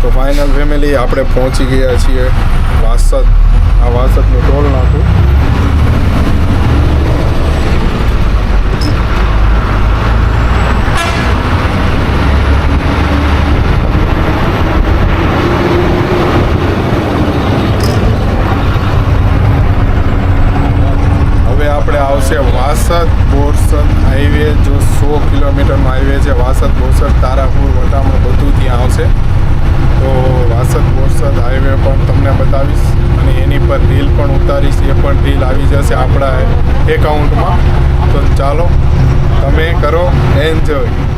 તો final family આપણે પહોંચી ગયા છીએ વાસદ. આ વાસદનું ટોલ નાખું હવે આપણે આવશે વાસદ બોરસદ હાઈવે જો સો કિલોમીટરનો હાઈવે છે વાસદ બોરસદ તારાપુર વટામણ બધું ત્યાં આવશે તો વાસદ બોરસદ હાઈવે પણ તમને બતાવીશ અને એની પર રીલ પણ ઉતારીશ એ પણ રીલ આવી જશે આપણા એકાઉન્ટમાં. તો ચાલો તમે કરો એન્જોય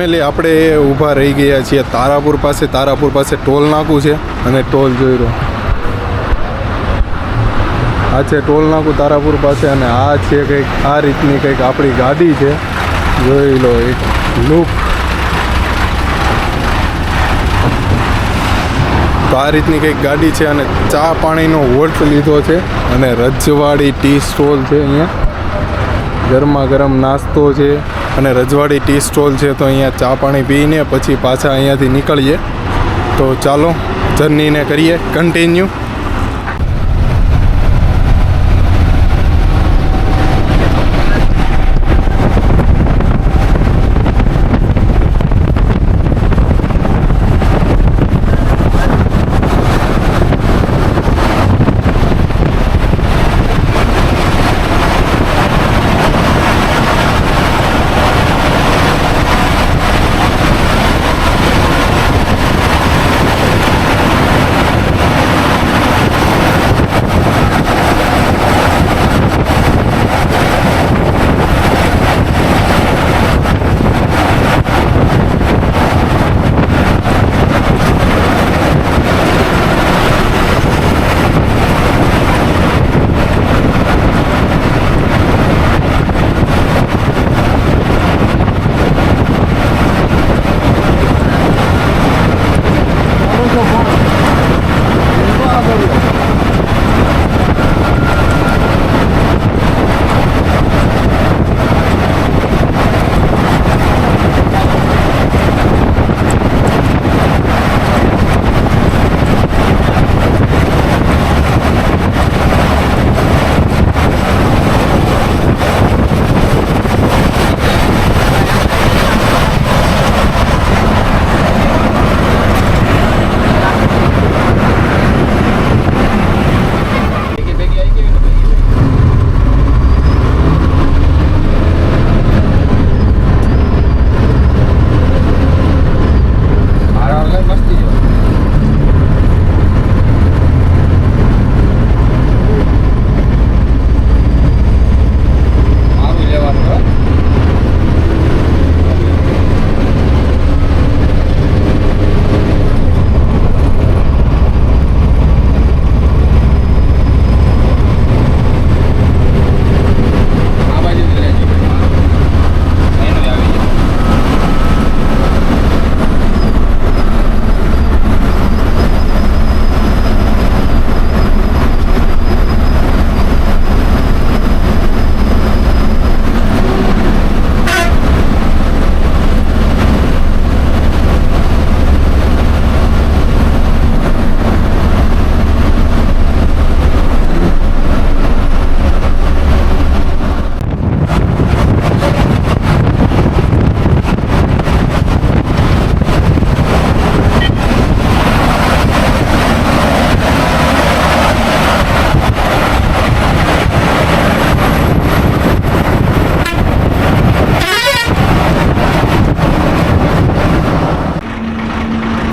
ફેમિલી આપણે ઊભા રહી ગયા છીએ. તારાપુર પાસે તારાપુર પાસે ટોલ નાકું છે અને ટોલ જોઈ રહ્યો. આ છે ટોલ નાકું તારાપુર પાસે અને આ છે કંઈક, આ રીતની કંઈક આપણી ગાડી છે. જોઈ લો, એક લુક તો આ રીતની કંઈક ગાડી છે અને ચા પાણીનો વોટ લીધો છે અને રજવાડી ટી સ્ટોલ છે અહીંયા. ગરમા ગરમ નાસ્તો છે. અને રજવાડી ટી સ્ટોલ છે તો અહીંયા ચા પાણી પીને પછી પાછા અહીંયાથી નીકળીએ. તો ચાલો, જર્નીને કરીએ કન્ટિન્યુ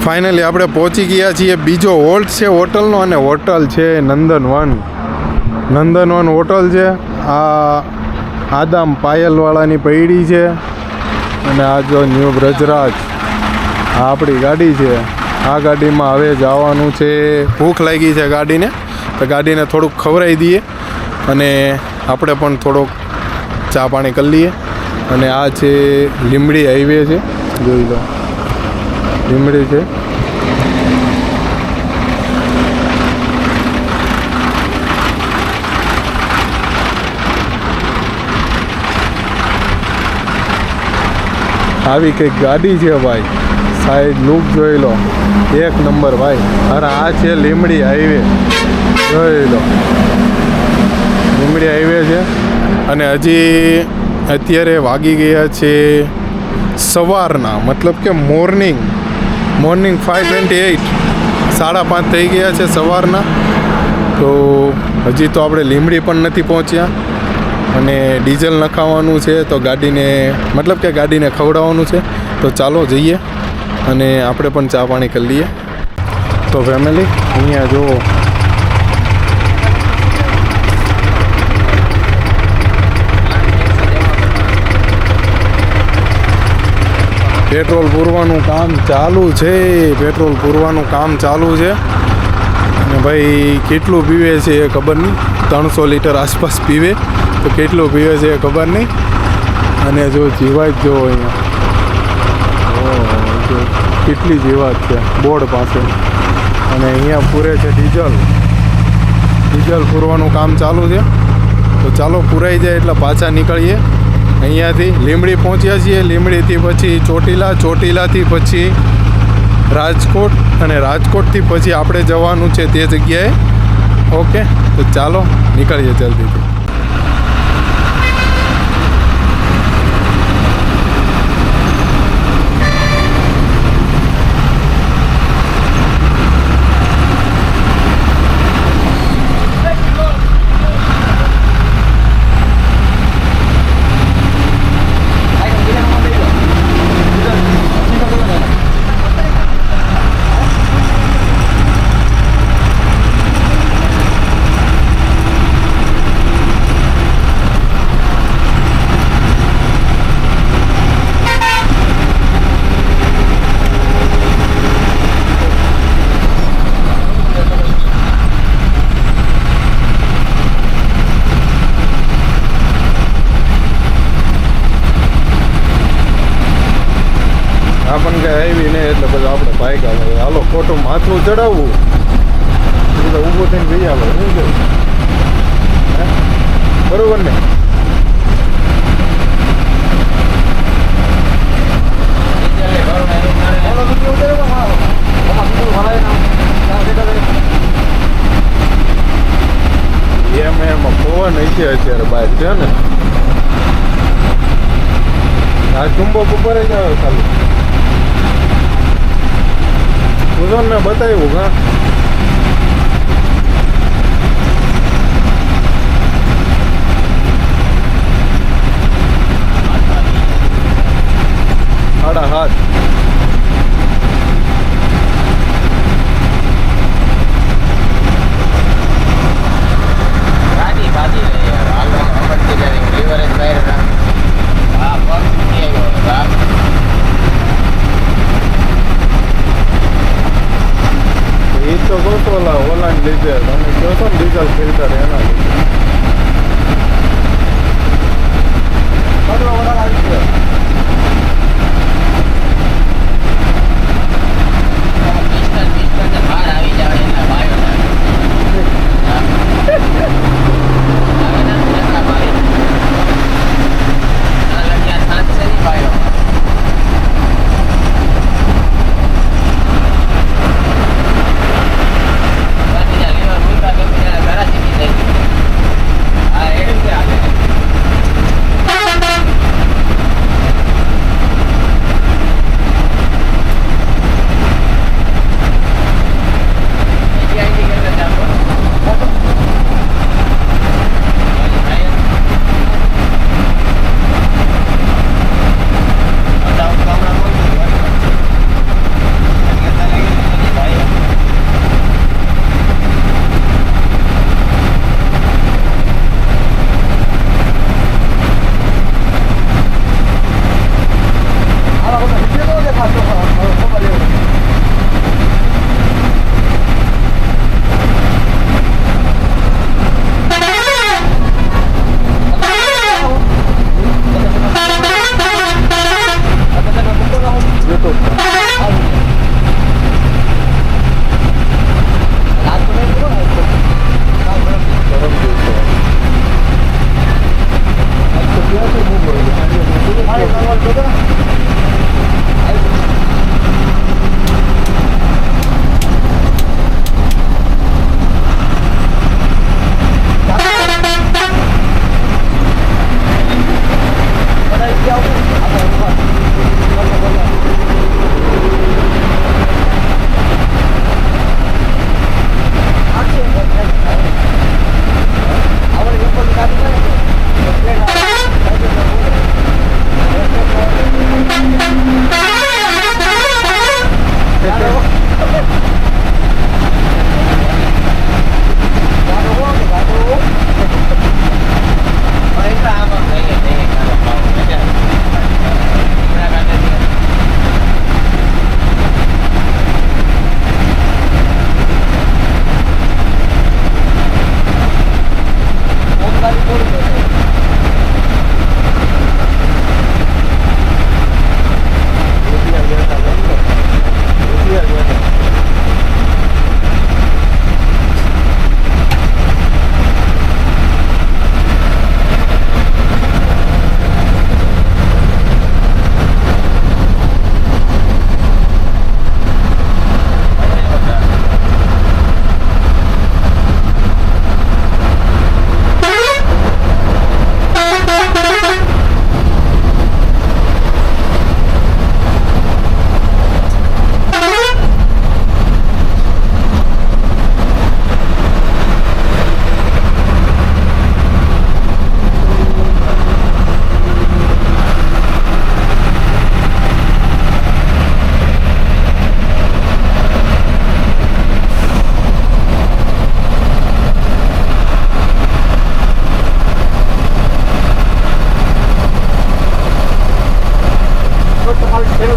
ફાઇનલી આપણે પહોંચી ગયા છીએ. બીજો હોલ્ટ છે હોટલનો અને હોટલ છે નંદન વન નંદન વન હોટલ છે. આ આદામ પાયલવાળાની પૈડી છે અને આ જો ન્યૂ બ્રજરાજ. આ આપણી ગાડી છે. આ ગાડીમાં હવે જવાનું છે. ભૂખ લાગી છે ગાડીને. તો ગાડીને થોડુંક ખવડાવી દઈએ અને આપણે પણ થોડોક ચા પાણી કરી લઈએ. અને આ છે લીમડી હાઈવે છે. જોઈ લો. લીમડી છે. આવી કંઈક ગાડી છે ભાઈ. સાઈડ લુક જોઈ લો. એક નંબર ભાઈ. અરે આ છે લીમડી હાઈવે. જોઈ લો. લીમડી હાઈવે છે. અને હજી અત્યારે વાગી ગયા છે સવારના. મતલબ કે morning. Morning five twenty eight સાડા પાંચ થઈ ગયા છે સવારના. તો હજી તો આપણે લીમડી પણ નથી પહોંચ્યા. અને ડીઝલ નખાવવાનું છે, તો ગાડીને, મતલબ કે ગાડીને ખવડાવવાનું છે. તો ચાલો જઈએ અને આપણે પણ ચા પાણી કરી લઈએ. તો ફેમિલી અહીંયા જુઓ. પેટ્રોલ પૂરવાનું કામ ચાલુ છે. પેટ્રોલ પૂરવાનું કામ ચાલુ છે. અને ભાઈ, કેટલું પીવે છે એ ખબર નહીં. ત્રણસો લીટર આસપાસ પીવે. તો કેટલું પીવે છે એ ખબર નહીં. અને જો જીવાત જો અહીંયા. કેટલી જીવાત છે. બોર્ડ પાસે. અને અહીંયા પૂરે છે ડીઝલ. ડીઝલ પૂરવાનું કામ ચાલુ છે. તો ચાલો પૂરાઈ જાય એટલે પાછા નીકળીએ. અહીંયાથી લીમડી પહોંચ્યા છીએ. લીમડીથી પછી ચોટીલા, ચોટીલાથી પછી રાજકોટ અને રાજકોટથી પછી આપણે જવાનું છે તે જગ્યાએ. ઓકે? તો ચાલો, નીકળીએ જલ્દીથી આપણને કઈ આવી નહીં એટલે પછી આપણે બાઇક આવે હાલો ખોટું માથું ચડાવવું. ઊભો ઊભું થઈને જઈ આવે શું છે બરોબર ને? એમ, એમાં, પવન હશે અત્યારે બહાર છે ને? આ ચુંબક ઉપર જ આવે ખાલી. ઉઝોન મેં બતાવ્યું હા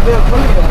그냥 그런 거.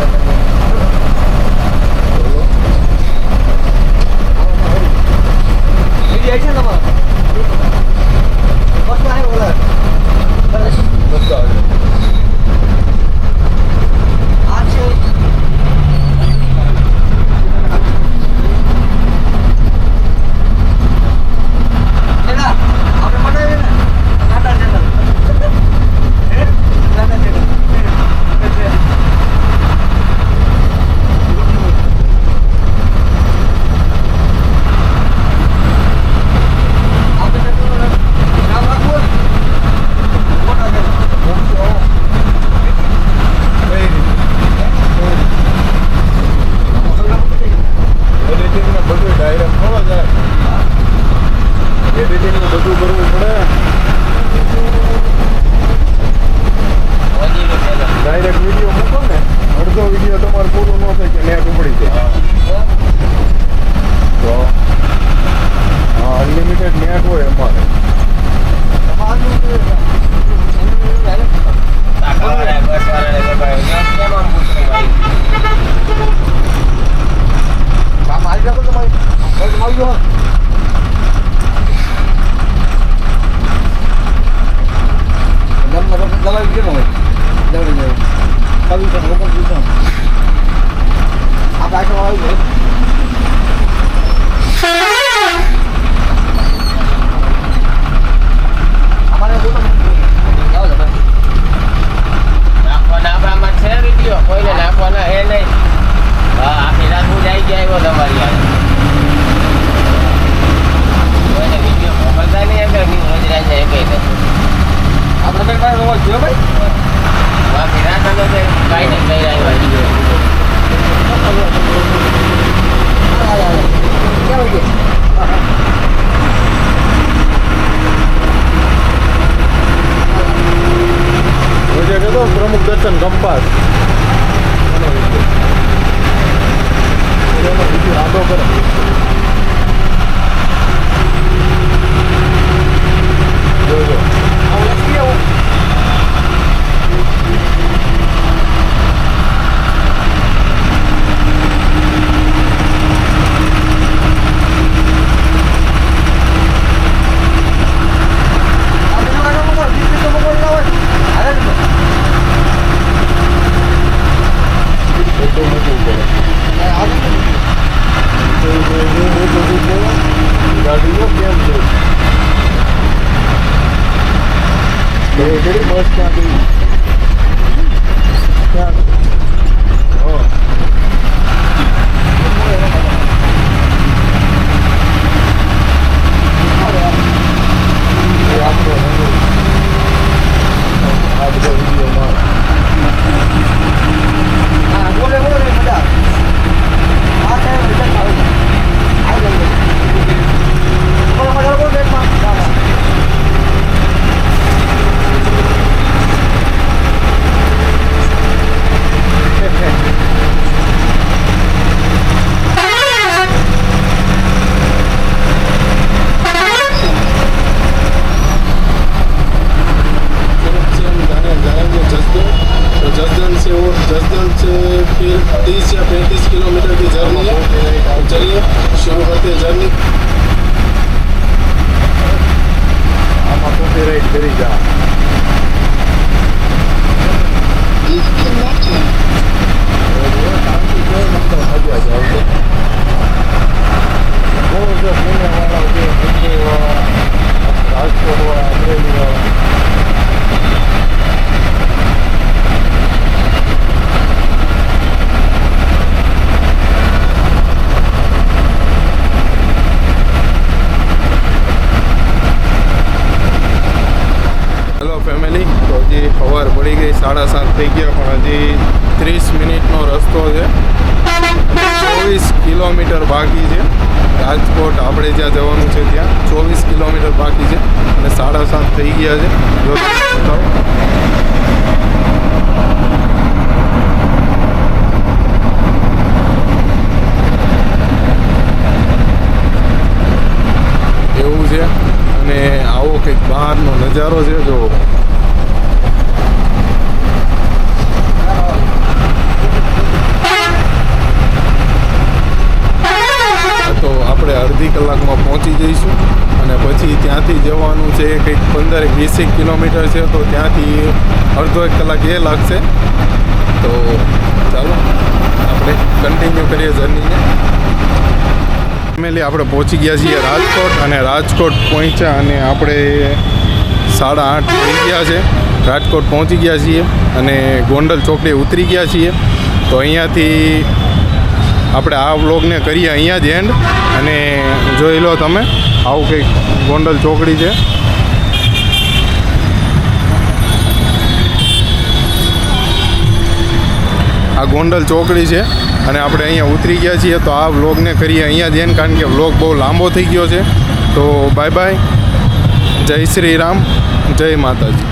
หนึ่งเลย વીસેક કિલોમીટર છે તો ત્યાંથી અડધો એક કલાક એ લાગશે. તો ચાલો, આપણે કન્ટિન્યુ કરીએ જર્નીને ફેમિલી આપણે પહોંચી ગયા છીએ રાજકોટ અને રાજકોટ પહોંચ્યા અને આપણે સાડા આઠ થઈ ગયા છે. રાજકોટ પહોંચી ગયા છીએ અને ગોંડલ ચોકડી ઉતરી ગયા છીએ. તો અહીંયાથી આપણે આ વ્લોગને કરીએ અહીંયા જ એન્ડ અને જોઈ લો તમે, આવું કંઈક ગોંડલ ચોકડી છે. આ ગોંડલ ચોકડી છે અને આપણે અહીંયા ઉતરી ગયા છીએ તો આ વ્લોગને કરીએ અહીંયા જઈને કારણ કે વ્લોગ બહુ લાંબો થઈ ગયો છે. તો બાય બાય. જય શ્રી રામ. જય માતાજી.